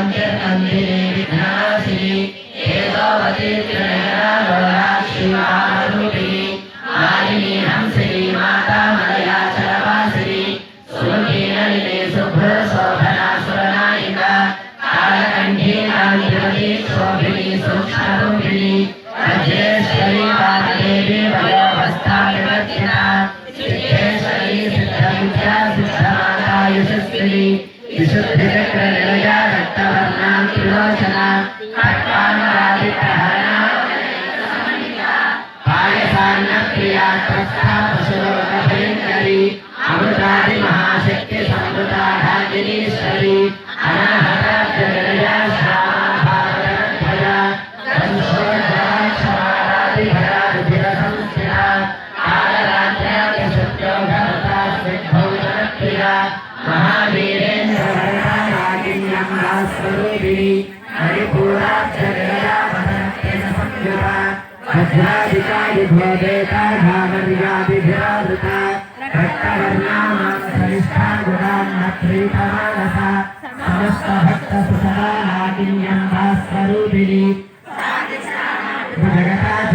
under, under. कौशल्यरूपिणी Haripura चलेया वनस्तेन संयुता वज्राधिकारि भोदेता धामर्यादिभिरावृता रक्तवर्णामासनिष्ठा गुणान्नत्रीतमानसा समस्तभक्तसुतदा नागिन्यम्बास्वरूपिणी जगता च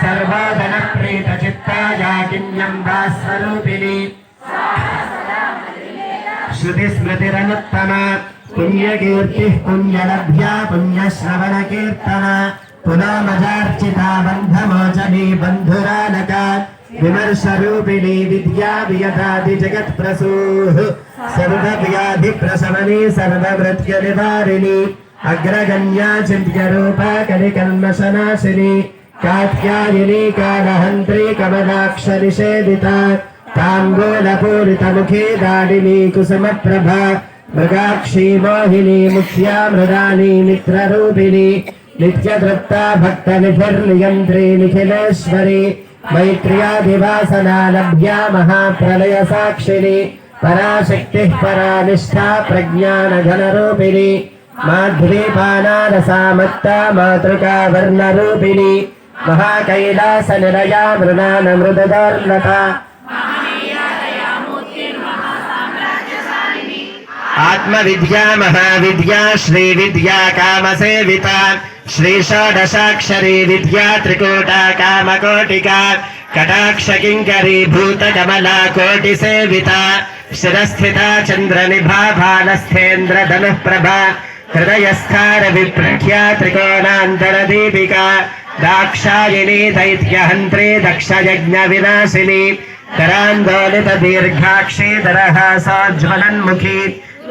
सर्वोदनप्रीतचित्ता याकिन्यं वा स्वरूपिणी श्रुतिस्मृतिरनुत्तमा पुण्यकीर्तिः पुण्यलभ्या पुण्यश्रवणकीर्तन पुनमजार्चिता बन्धमोचनी बन्धुरानका विमर्शरूपिणी विद्या वियतादि जगत्प्रसूः सर्वव्याधिप्रशमनी सर्वमृत्युनिवारिणी अग्रगण्या चिन्त्यरूपा कलिकल्मषनाशिनी कात्यायिनी कालहन्त्री कमलाक्षनिषेदिता ताम्बूलपूरितमुखी दाडिनी कुसुमप्रभा मृगाक्षी मोहिनी मुख्या मृदानी मित्ररूपिणी नित्यतृप्ता भक्तनिधिर्नियन्त्री निखिलेश्वरी मैत्र्याधिवासना लभ्या महाप्रलयसाक्षिणी पराशक्तिः परानिष्ठा प्रज्ञानघनरूपिणी माध्वीपानारसा मत्ता मातृका वर्णरूपिणी మహాకైలాస నిలయా మృణాన మృదుదోర్లక ఆత్మ విద్యా మహావిద్యా శ్రీ విద్యా కామసేవిత శ్రీ షోడశాక్షరీ విద్యా త్రికూట కామకోటికా కటాక్ష కింకరీ భూత కమలా కోటి సేవిత శిరస్థిత చంద్ర నిభా బాలస్థేంద్ర ధనుఃప్రభ హృదయస్థార విప్రఖ్యా త్రికోణాంతర దీపికా दाक्षायिनी दैत्यहन्त्री दक्षयज्ञविनाशिनी करान्दोलित दीर्घाक्षी दरहासोज्ज्वलन्मुखी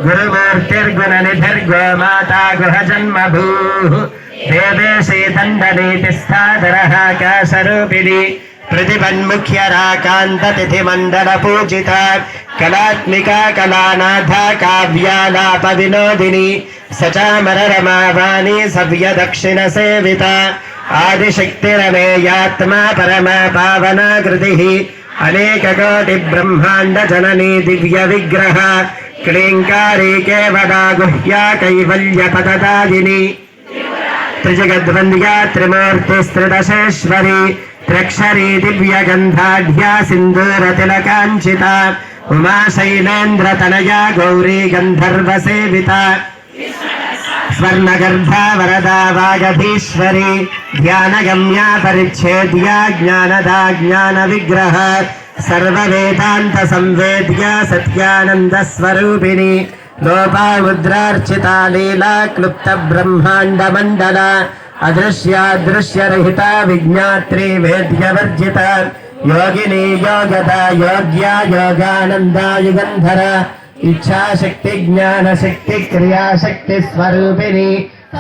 गुरुमूर्तिर्गुणनिधिर्गो माता गृहजन्मभूः देवेशी दण्डनीतिस्था दरहाकाशरूपिणी प्रतिपन्मुख्यराकान्ततिथिमण्डलपूजिता, कलात्मिका कलानाथा काव्यालापविनोदिनी सचामररमावाणी सव्यदक्षिणसेविता आदिशक्तिरमेयात्मा परमा पावनाकृतिः अनेककोटिब्रह्माण्डजननी दिव्यविग्रह क्लीङ्कारी केवला गुह्या कैवल्यपददायिनी त्रिजगद्वन्द्या त्रिमूर्तिस्त्रिदशेश्वरी त्र्यक्षरी दिव्यगन्धाढ्या सिन्दूरतिलकाञ्चिता। उमा शैलेन्द्रतनया गौरी गन्धर्वसेविता। స్వర్ణగర్భా వరదా వాగధీశ్వరి ధ్యానగమ్యా పరిచ్ఛేద్యా జ్ఞానదా జ్ఞాన విగ్రహ సర్వవేదాంత సంవేద్యా సత్యానంద స్వరూపిణి లోపాముద్రార్చితా లీలా క్లుప్త బ్రహ్మాండ మండల అదృశ్యాదృశ్యరహిత విజ్ఞాత్రి వేద్యవర్జిత యోగిని యోగద యోగ్యా యోగానంద ఇచ్చాశక్తి జ్ఞానశక్తి క్రియాశక్తి స్వరూపిణి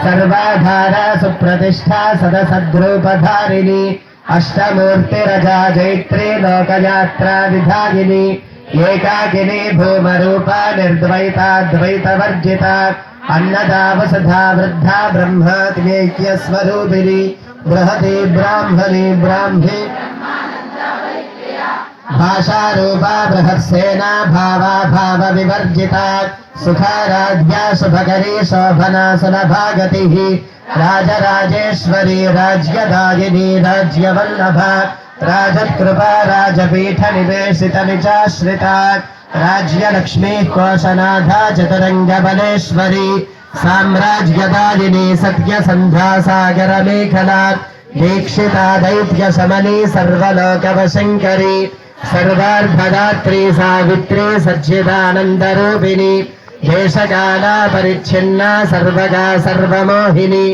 సర్వాధార సుప్రతిష్ఠా సదసద్రూపధారిణి అష్టమూర్తిరజా జైత్రి లోకయాత్రా విధాయిని ఏకాకిని భూమరూప నిర్ద్వైత ద్వైతవర్జిత అన్నదా వసధా వృద్ధా స్వరూపిణి బృహతి బ్రాహ్మణి బ్రాహ్మీ भाषारूपा बृहत्सेना भावा भाव विवर्जिता सुखाराध्या शुभकरी शोभना सुलभा गतिः राजराजेश्वरी राज्यदायिनी राज्यवल्लभा। राजकृपा राजपीठ निवेशित निचाश्रिता राज्यलक्ष्मीः कोशनाथा चतुरङ्गबलेश्वरी। साम्राज्यदायिनी सत्यसन्ध्या सागरमेखला। दीक्षिता दैत्य दैत्यशमनी सर्वलोकवशङ्करी। సర్వార్భదాత్రి సావిత్రి సజ్జిదానందరూపిణి దేశకాలా పరిచ్ఛిన్నా సర్వగా సర్వమోహిని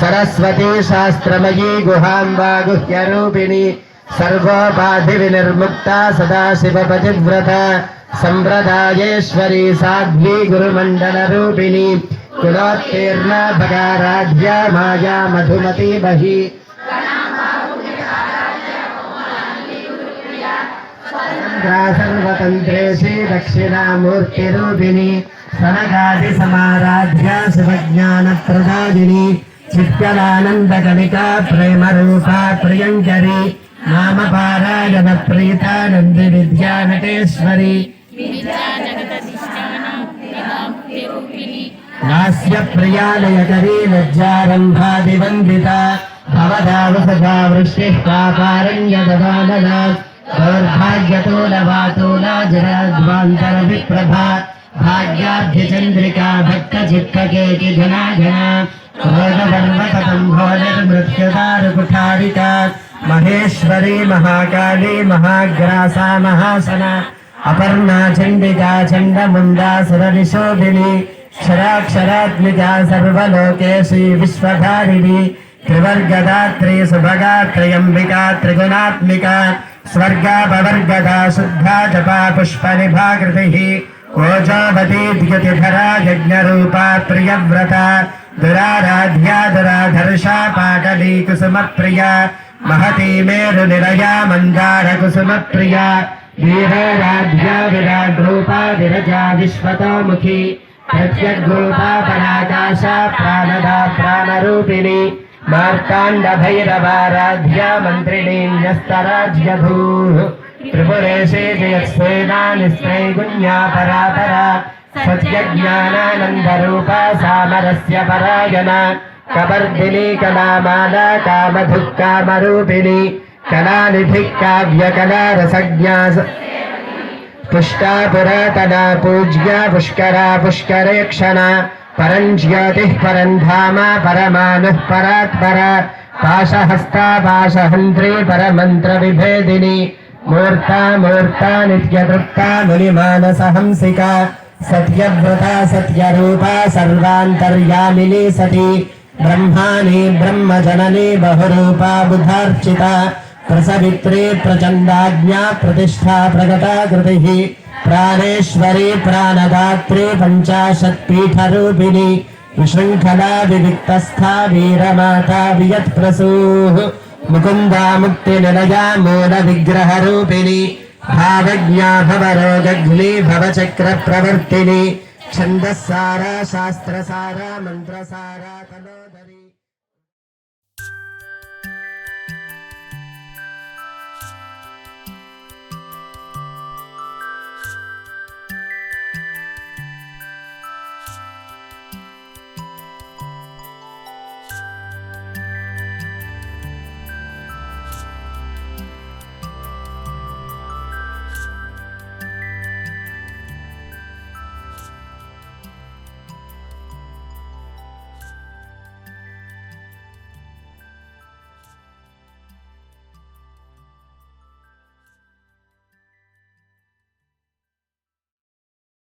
సరస్వతీ శాస్త్రమయీ గుహాంబా గుహ్యరూపిణి సర్వోపాధి వినిర్ముక్త సదాశివ పతివ్రత సంప్రదాయేశ్వరీ సాధ్వీ గురుమండల రూపిణి కులోత్తీర్ణ భగారాధ్య మాయా మధుమతి బహి. భద్రా సర్వతంత్రేషి దక్షిణామూర్తిరూపిణి సనగాది సమారాధ్య శివజ్ఞాన ప్రదాదిని చిత్కలానందకలికా ప్రేమరూపా ప్రియంకరి నామపారాయణ ప్రీతానంది విద్యానటేశ్వరి నాస్య ప్రియాలయకరీ లజ్జారంభాదివందిత భవదావసా వృష్టి పాపారణ్య దదానా पापारण्यददानना दौर्भाग्यतोलवातोला जराध्वान्तरविप्रभा भाग्याभ्यचन्द्रिका भक्तचित्तकेकि घना घना भोगपर्वतम् भोजमृत्युदारुकुठारिका महेश्वरी महाकाली महाग्रासा महासना। अपर्णा चण्डिका चण्डमुण्डा सुरनिशोभिनी क्षराक्षरात्मिका सर्वलोकेशी विश्वधारिणी। त्रिवर्गदात्री सुभगा त्र्यम्बिका त्रिगुणात्मिका। स्वर्गापवर्गदा शुद्धा जपा पुष्पनिभाकृतिः ओजोवती द्युतिधरा यज्ञरूपा प्रियव्रता दुराराध्या दुराधर्षा पाटली कुसुमप्रिया महती मेरुनिलया मन्दारकुसुमप्रिया वीराराध्या विराड्रूपा विरजा विश्वतोमुखी। प्रत्यग्रूपा पराकाशा प्राणदा प्राणरूपिणी। मार्ताण्डभैरवाराध्या मन्त्रिणी न्यस्तराज्यभूः त्रिपुरेशे जयस्वेना निस्त्रैगुण्या परापरा सत्यज्ञानानन्दरूपा सामरस्य परायणा कपर्दिनी कलामाला कामधुः कामरूपिणी कलानिधिः काव्यकला रसज्ञा स- पुष्टा पुरातना पूज्या पुष्करा पुष्करेक्षणा परं ज्योतिः परं धाम परमानुः परात्परा पाशहस्ता पाशहन्त्री परमन्त्रविभेदिनी मूर्ता मूर्ता नित्यतृप्ता मुनिमानसहंसिका सत्यव्रता सत्यरूपा सर्वान्तर्यामिनी सती ब्रह्माणि ब्रह्मजननी बहुरूपा बुधार्चिता प्रसवित्री प्रचण्डाज्ञा प्रतिष्ठा प्रकटा कृतिः प्राणेश्वरी प्राणदात्री पञ्चाशत्पीठरूपिणी विशृङ्खला विविक्तस्था वीरमाता वियत्प्रसूः मुकुन्दा मुक्तिनिलया मूलविग्रहरूपिणी भावज्ञा भवरोगघ्नी भवचक्रप्रवर्तिनी छन्दःसारा शास्त्रसारा मन्त्रसारा तनोदरी